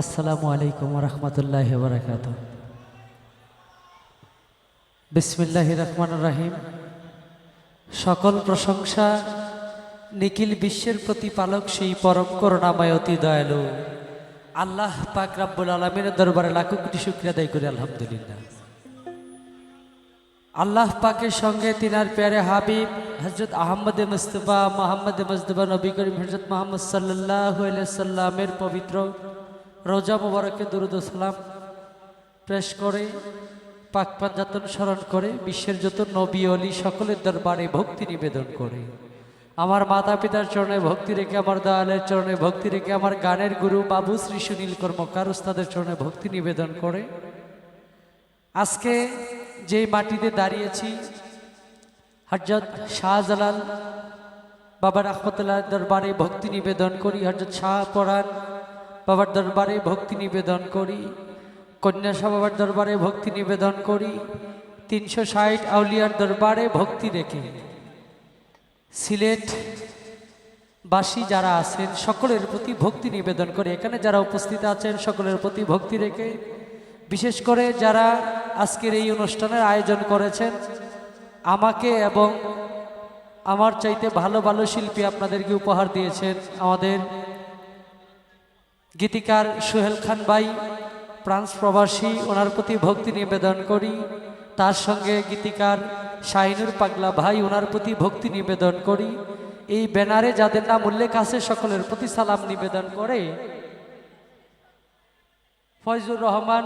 আসসালামু আলাইকুম রহমতুল্লাহ বরকাত বিসমিল্লাহ রহমান রাহিম। সকল প্রশংসা নিখিল বিশ্বের প্রতিপালক সেই পরম করুণাময় অতি দয়ালু। আল্লাহ পাক রাব্বুল আলমিনের দরবারে লাখো কোটি শুক্রিয়া আদায় করি, আলহামদুলিল্লাহ। আল্লাহ পাকের সঙ্গে তিনার প্যারে হাবিব হজরত আহমদ মুস্তফা, মোহাম্মদ মুস্তফা নবী করিম হজরত মোহাম্মদ সাল্লাহ সাল্লামের পবিত্র রোজা মুবারকে, দুরুদ সালাম পেশ করে, পাক পাঞ্জাতন স্মরণ করে, বিশ্বের যত নবী, অলি সকলের দরবারে ভক্তি নিবেদন করে। আমার মাতা পিতার চরণে ভক্তি রেখে, আমার দয়ালের চরণে ভক্তি রেখে, আমার গানের গুরু বাবু শ্রী সুনীল কর্মকার উস্তাদের চরণে ভক্তি নিবেদন করে। আজকে যেই মাটিতে দাঁড়িয়েছি হজরত শাহজালাল বাবার রহমতুল্লাহ দরবারে ভক্তি নিবেদন করি। হজরত শাহ পরাণ বাবার দরবারে ভক্তি নিবেদন করি। কন্যা শাহ বাবার দরবারে ভক্তি নিবেদন করি। তিনশো ষাট আউলিয়ার দরবারে ভক্তি রেখে। সিলেট বাসী যারা আছেন, সকলের প্রতি ভক্তি নিবেদন করে। এখানে যারা উপস্থিত আছেন, সকলের প্রতি ভক্তি রেখে। বিশেষ করে যারা আজকের এই অনুষ্ঠানের আয়োজন করেছেন, আমাকে এবং আমার চাইতে ভালো ভালো শিল্পী আপনাদেরকে উপহার দিয়েছেন আমাদের গীতিকার সোহেল খান ভাই, ফ্রান্স প্রবাসী, ওনার প্রতি ভক্তি নিবেদন করি। তার সঙ্গে গীতিকার শাহিনুর পাগলা ভাই, ওনার প্রতি ভক্তি নিবেদন করি। এই ব্যানারে যাদের নাম উল্লেখ আছে, সকলের প্রতি সালাম নিবেদন করে। ফয়জুর রহমান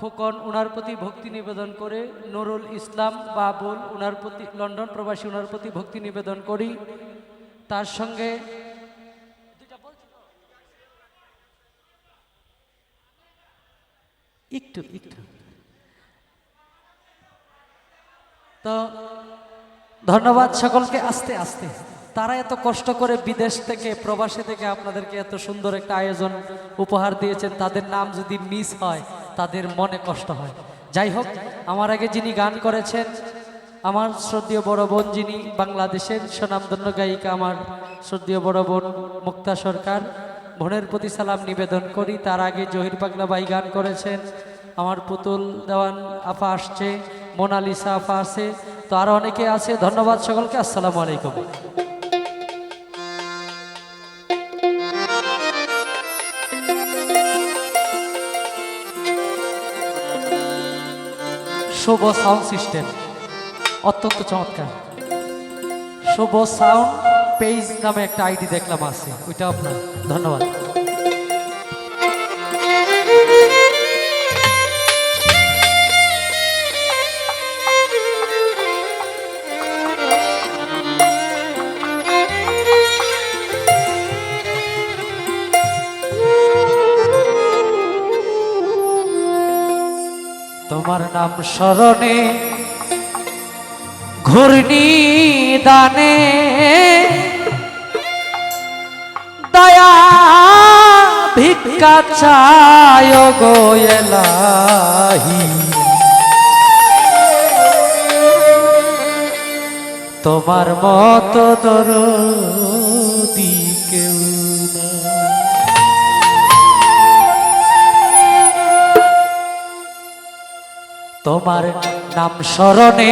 খোকন, ওনার প্রতি ভক্তি নিবেদন করে। নুরুল ইসলাম বাবুল, ওনার প্রতি, লন্ডন প্রবাসী, ওনার প্রতি ভক্তি নিবেদন করি। তার সঙ্গে একটু একটু। তো ধন্যবাদ সকলকে, আস্তে আস্তে। তারা এত কষ্ট করে বিদেশ থেকে, প্রবাসী থেকে আপনাদেরকে এত সুন্দর একটা আয়োজন উপহার দিয়েছেন, তাদের নাম যদি মিস হয়, তাদের মনে কষ্ট হয়। যাই হোক, আমার আগে যিনি গান করেছেন, আমার শ্রদ্ধীয় বড় বোন যিনি বাংলাদেশের স্বনামধন্য গায়িকা, আমার শ্রদ্ধীয় বড় বোন মুক্তা সরকার বোনের প্রতি সালাম নিবেদন করি। তার আগে জহির পাগলা ভাই গান করেছেন। আমার পুতুল দেওয়ান আফা আসছে, মোনালিসা আফা আছে, তো আরও অনেকে আছে। ধন্যবাদ সকলকে, আসসালামু আলাইকুম। শুভ সাউন্ড সিস্টেম অত্যন্ত চমৎকার। শুভ সাউন্ড পেজ নামে একটা আইডি দেখলাম আছে ওইটা আপনার। ধন্যবাদ। তোমার নাম স্মরণে ঘূর্ণি দানে দয়া, ভিক্ষা চায় তোমার মতো দরদি কেউ তোমার নাম স্মরণে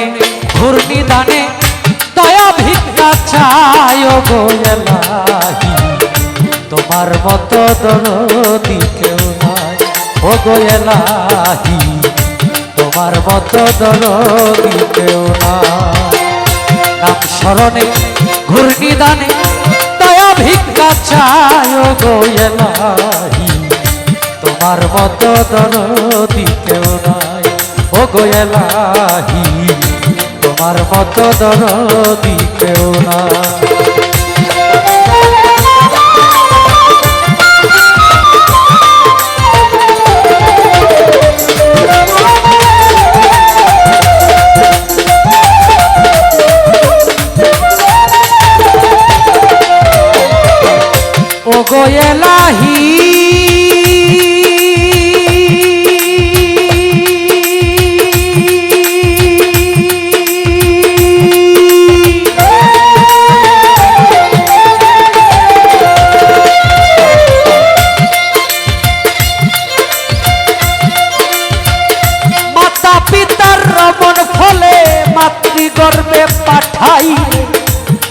ঘূর্ণি দানে দয়া, ভিক্ষা চায় গো তোমার মতো দরদি কেউ নাই। ও গো এলাহি, তোমার মতো দরদি কেউ নাই। নাম স্মরণে, ঘূর্ণি দানে, দয়া ভিক্ষা চায় গো এলাহি। তোমার মতো দরদি কেউ নাই। ও গো এলাহি, তোমার মতো দরদি কেউ নাই।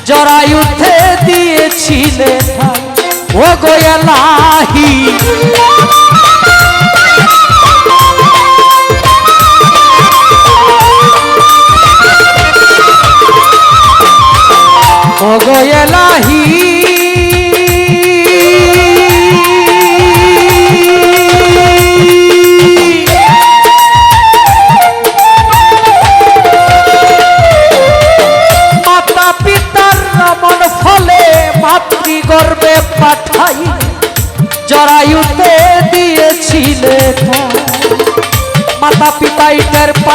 জরায়ুতে দিয়েছিলে। ও গোয়ালাহি ও গোয়া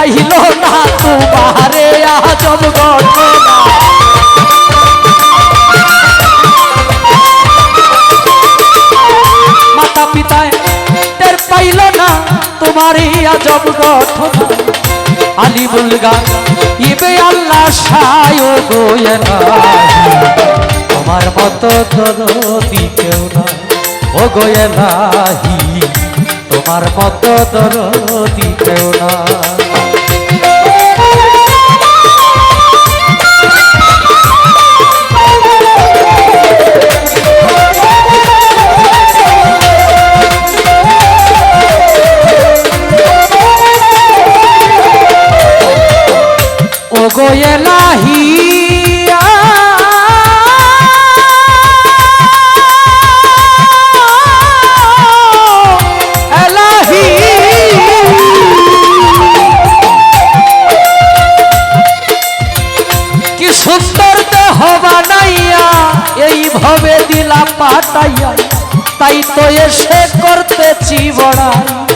পাইল না তোমারে আজব ঘটনা। মাতা পিতায় টের পাইল না তোমারই আজব ঘটনা। আলিমুল গান, ইবে আল্লাহ সায় গোয়েলা তোমার মতো দরদি কেউ না ও গোয়েলাহি তোমার মতো দরদি কেউ না তাই তো এসে করতেছি বড়াই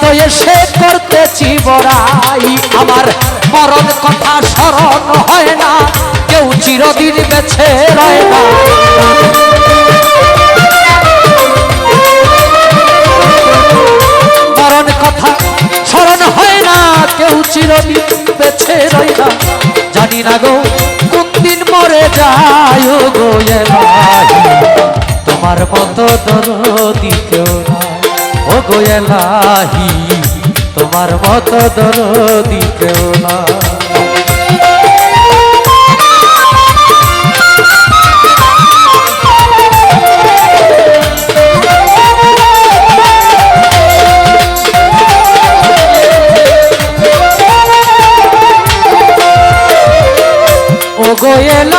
তো এসে করতেছি বড়াই। আমার মরণ কথা স্মরণ হয় না, কেউ চিরদিন বেছে রয় না। মরণ কথা স্মরণ হয় না, কেউ চিরদিন বেছে রয় না। জানি না গো, কোন মরে যায় গো তোমার মতো দরদি কেউ না ও গো এলাহি তোমার মতো দরদি কেউ না ও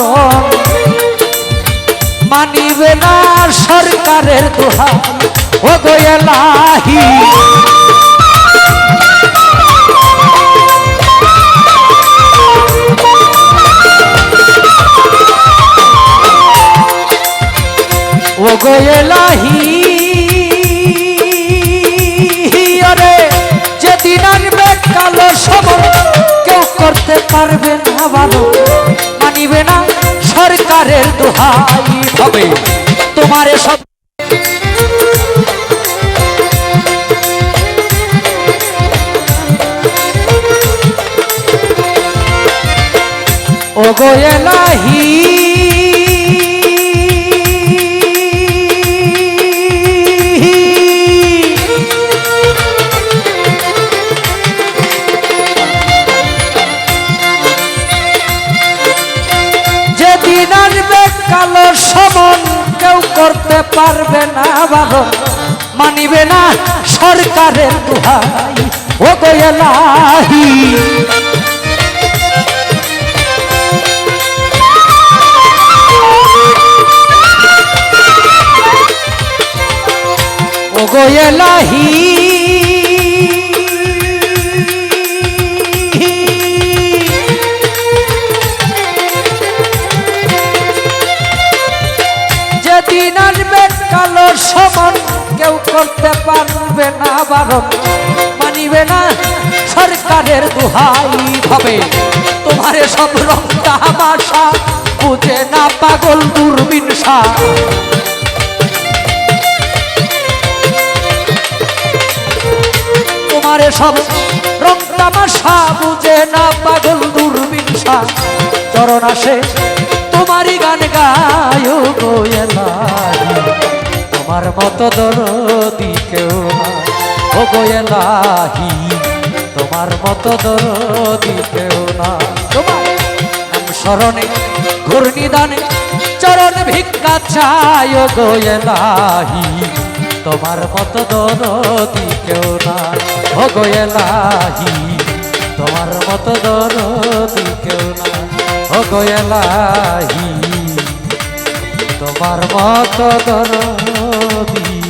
বারণ মানিবে না সরকারের দোহাই ও গো এলাহি। ও গো এলাহি। আরে, যেদিন আনবে কালো সমন কেউ করতে পারবে না ভালো সরকারের দোহাই হবে। তোমার সব ওগো এলাহি दुहाई गोयलाही तो ओ गोयलाही तो दिन में কালো সমান কেউ করতে পারবে না বারণ। মানিবে না সরকারের দুহাই হবে। তোমার সব রং তামাশা বুঝে না পাগল দূরবিনসা তোমার সব রং তামাশা বুঝে না পাগল দূরবিনসা চরণ আসে, তোমারই গান গায় গোয়েলাহি তোমার মতো দরদি কেউ ও গোয়েলাহি তোমার মতো দরদি কেউ না। তোমার নাম স্মরণে, ঘূর্ণিদানে, চরণ ভিক্ষা চায় গোয়েলাহি তোমার মতো দরদি কেউ না। ও গোয়েলাহি তোমার মতো দরদি কেউ না। ও গোয়েলাহি তোমার মতো দরদি নদী